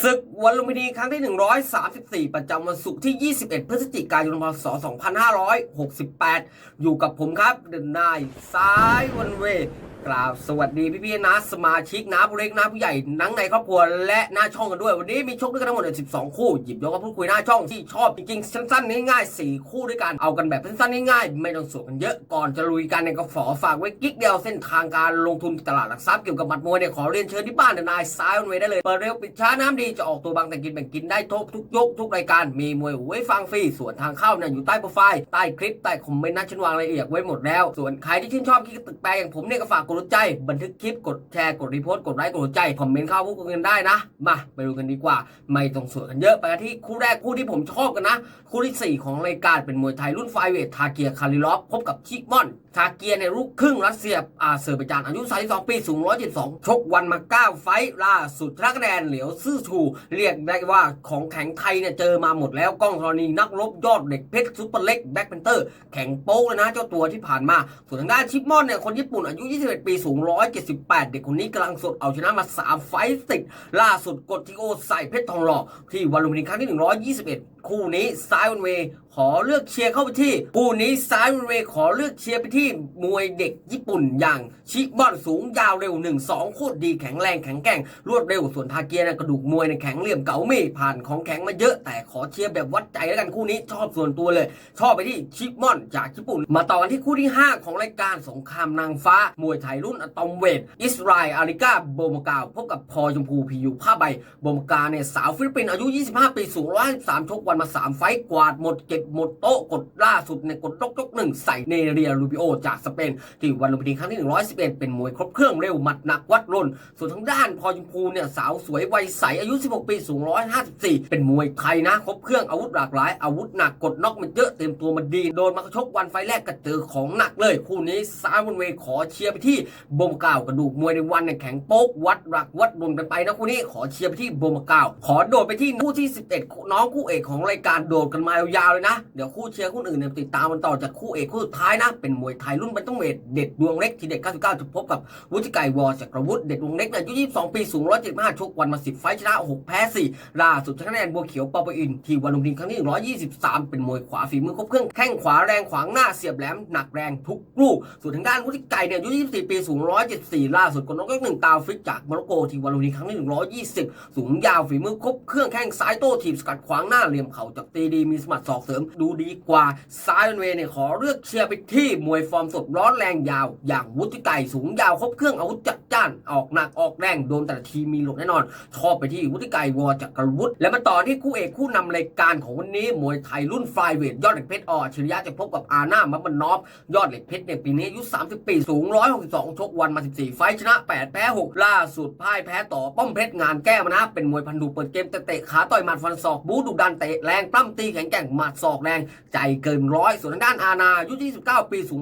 ศึกวันลุมพินีครั้งที่ 134 ประจำวันศุกร์ที่ 21 พฤศจิกายนพศ2568 อยู่กับผมครับเดินนายซ้ายวันเว กราบสวัสดีพี่ๆนะสมาชิกนะผู้เล็กนะผู้ใหญ่นังในครอบครัวและหน้าช่องกันด้วย วันนี้มีชกด้วยกันทั้งหมด12 คู่หยิบยกมาพูดคุยหน้าช่องที่ชอบจริงๆสั้นๆง่ายๆ4คู่ด้วยกันเอากันแบบสั้นๆง่ายๆไม่ต้องสวดกันเยอะก่อนจะลุยกันเนี่ยก็ขอฝากไว้กิ๊กเดียวเส้นทางการลงทุนตลาดหลักทรัพย์เกี่ยวกับหมัดมวยเนี่ยขอเรียนเชิญที่บ้านเดนนายซ้ายวันเวได้เลยเปิดเร็วปิดช้าน้ำดีจะออกตัวบางแต่กินแบ่งกินได้ทุกทุกยกทุกรายการมีมวยไว้ฟังฟรีส่วนทางเข้าเนี่ยอยู่ใต้โปรไฟล์ใต้คลิปใต้คอมเมนต์นะฉันวางรายละเอียดไว้หมดแล้วส่วนใครที่ชื่นชอบคิดตึกแปลอย่างผมเนี่ยก็ฝากกดใจ บันทึกคลิปกดแชร์กดรีโพสต์กดไลค์กดหัวใจคอมเมนต์เข้าพูดคุยกันได้นะ มาไปดูกันดีกว่า ไม่ต้องสวยกันเยอะไปกันที่คู่แรกคู่ที่ผมชอบกันนะ คู่ที่ 4 ของรายการเป็นมวยไทยรุ่นไฟเวททาเกียคาริลอฟพบกับชิมอนทาเกียในยลูกครึ่งรัสเซียอาเซอร์ไบจานอายุ 32 ปีสูง 172 ชกวันมา 9 ไฟล่าสุดชนะคะแนนเหลียวซื่อชู เรียกได้ว่าของแข็งไทยเนี่ยเจอมาหมดแล้วกล้องธรณีนักรบยอดเด็กเพชรซุปเปอร์เล็กแบ็คเพนเตอร์แข็งโป๊กเลยนะเจ้าตัวที่ผ่านมา ส่วนทางด้านชิปมอนเนี่ยคนญี่ปุ่นอายุ 21ปีสูง 178 เด็กคนนี้กำลังสดเอาชนะมา 3 ไฟต์ติด ล่าสุดกดทีโอใส่เพชรทองหล่อที่วันลุมพินีครั้งที่ 121คู่นี้ซ้ายวันเว ขอเลือกเชียร์เข้าไปที่คู่นี้ซ้ายวันเว ขอเลือกเชียร์ไปที่มวยเด็กญี่ปุ่นอย่างชิบอนสูงยาวเร็ว 1 2 โคตรดีแข็งแรงแข็งแกร่งรวดเร็วส่วนทาเกียนะกระดูกมวยในแข็งเหลี่ยมเก๋ามีผ่านของแข็งมาเยอะแต่ขอเชียร์แบบวัดใจแล้วกันคู่นี้ชอบส่วนตัวเลย ชอบไปที่ชิปมอนจากญี่ปุ่น มาต่อกันที่คู่ที่ 5 ของรายการสงครามนางฟ้ามวยไทยรุ่นอะตอมเวทอิสราเอลอาริก้าโบมากาวพบกับพอชมพูพีอยู่ผ้าใบโบมากาเนี่ยสาวฟิลิปปินส์อายุ 25 ปีสูง153ชกวันมา 3 ไฟกวาดหมดเก็บหมดโต๊ะกดล่าสุดเนี่ยกดยกยกหนึ่งใส่เนเรียลูบิโอจากสเปน ที่วันลุมพินีครั้งที่ 111 เป็นมวยครบเครื่องเร็วหมัดหนักวัดรุ่นส่วนทางด้านพอชมพูเนี่ยสาวสวยวัยใสอายุ 16 ปีสูง 154 เป็นมวยไทยนะครบเครื่องอาวุธหลากหลายอาวุธหนักกดน็อกมันเยอะเต็มตัวมันดีโดนมาชกวันไฟแรกก็เจอของหนักเลย คู่นี้ซ้ายบนเวขอเชียร์ไปที่บมกาวกระดูกมวยในวันเนี่ยแข็งโป๊กวัดหลักวัดรุนกันไปนะคู่นี้ขอเชียร์ไปที่บมกาวขอโดดไปที่คู่ที่ 11 น้องคู่เอกของรายการโดดกันมายาวๆเลยนะ เดี๋ยวคู่เชียร์คู่อื่นเนี่ยติดตามมันต่อจากคู่เอกคู่สุดท้ายนะ เป็นมวยไทยรุ่นแบนตัมเวทเด็ดดวงเล็กทีเด็ด 99 จะพบกับวุฒิไก่วอจักรวุฒิเด็ดดวงเล็กเนี่ยอายุ 22 ปีสูง 175 ชกวันมา 10 ไฟชนะ 6 แพ้ 4 ล่าสุดชนะคะแนนบัวเขียวปอปอิน ที่วันลุมพินีครั้งที่ 123 เป็นมวยขวาฝีมือครบเครื่องแข้งขวาแรงขวางหน้าเสียบแหลมหนักแรงทุกลูกส่วนทางด้านวุฒิไก่เนี่ยอายุ 24 ปีสูง 174 ล่าสุดกดน็อกยกหนึ่งตาฟิกจากโมร็อกโกที่วันลุมพินีครั้งที่ 120 สูงยาวฝีมือครบเครื่องแข้งซ้ายโต้ถีบสกัดขวางหน้าเหลี่ยมเข่าจับตีดีมีสมัดศอกเสริม ดูดีกว่าซ้ายเวเนี่ยขอเลือกเชียร์ไปที่มวยฟอร์มสดร้อนแรงยาว อย่างวุฒิไก่สูงยาวครบเครื่องอาวุธจัดจ้านออกหนักออกแรงโดนแต่ละทีมีหลบแน่นอน ชอบไปที่วุฒิไก่วอจักรวุฒิและมาต่อที่คู่เอกคู่นำรายการของวันนี้มวยไทยรุ่นไฟเวทยอดเหล็กเพชรออชริยะจะพบกับอาน่ามัมมันนอฟยอดเหล็กเพชรเนี่ยปีนี้อายุ30 ปีสูง 162 ชกวันมา 14 ไฟชนะ 8 แพ้ 6 ล่าสุดพ่ายแพ้ต่อป้อมเพชรงานแก้มานะ เป็นมวยพันธุเปิดเกมเตะขาต่อยหมัดฟันศอกบูดุดันเตะแรงปล้ำตีแข็งแกร่งหมัดศอกแรง ใจเกินร้อยส่วนทางด้านอาณาอายุ29 ปีสูง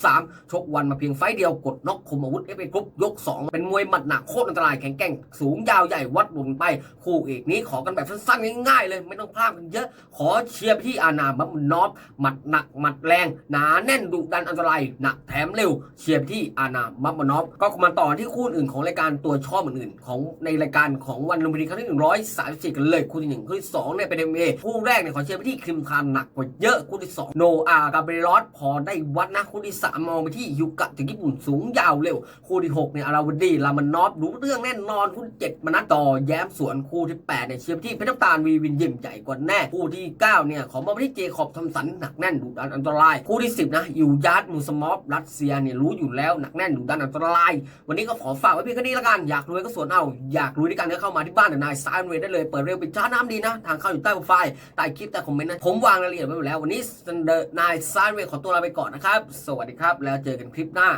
173 ชกวันมาเพียงไฟเดียวกดน็อกคมอาวุธเอฟเอกรุ๊ปยก 2 เป็นมวยหมัดหนักโคตรอันตรายแข็งแกร่งสูงยาวใหญ่วัดบุญไป คู่เอกนี้ขอกันแบบสั้นๆง่ายๆเลย ไม่ต้องพลาดกันเยอะ ขอเชียร์ไปที่อาณาบัมนอฟหมัดหนักหมัดแรง หนาแน่นดุดันอันตรายหนักแถมเร็ว เชียร์ที่อาณาบัมนอฟก็มาต่อที่คู่อื่นของรายการตัวชอบอื่นๆของในรายการของวันลุมพินีครั้งที่134กันเลยคู่ที่หนึ่งคู่ที่สองเนี่ยเป็นเอ็มเอคู่แรกเนี่ยขอเชียร์ไปที่คริมคานหนักกว่าเยอะคู่ที่สองโนอากาเบรลอสพอได้วัดนะคู่ที่ 3 มองไปที่ยูกะจากญี่ปุ่นสูงยาวเร็ว คู่ที่6เนี่ยอาราวดีลามานอฟรู้เรื่องแน่นอนคู่ที่7มานัดต่อแย้มสวนคู่ที่8เนี่ยเชียร์ไปที่เพชรน้ำตาลวีวินยิมใหญ่กว่าแน่คู่ที่9เนี่ยขอมองไปที่เจคอบทำสันหนักแน่นดุดันอันตราย คู่ที่ 10นะยูยาร์ดมูสมอฟรัสเซียเนี่ยรู้อยู่แล้วหนักแน่นดุดันอันตราย วันนี้ก็ขอฝากไว้เพียงแค่นี้ละกันอยากรวยก็สวนเอาอยากรวยด้วยกันก็เข้ามาที่บ้านนายซายเวได้เลยเปิดเร็วป็นช้าน้ำดีนะทางเข้าอยู่ใต้โปรไฟล์ใต้คลิปใต้คอมเมนต์นะผมวางรายละเอียดไว้หมดแล้ววันนี้นายซานเวขอตัวลาไปก่อนนะครับ สวัสดีครับ แล้วเจอกันคลิปหน้า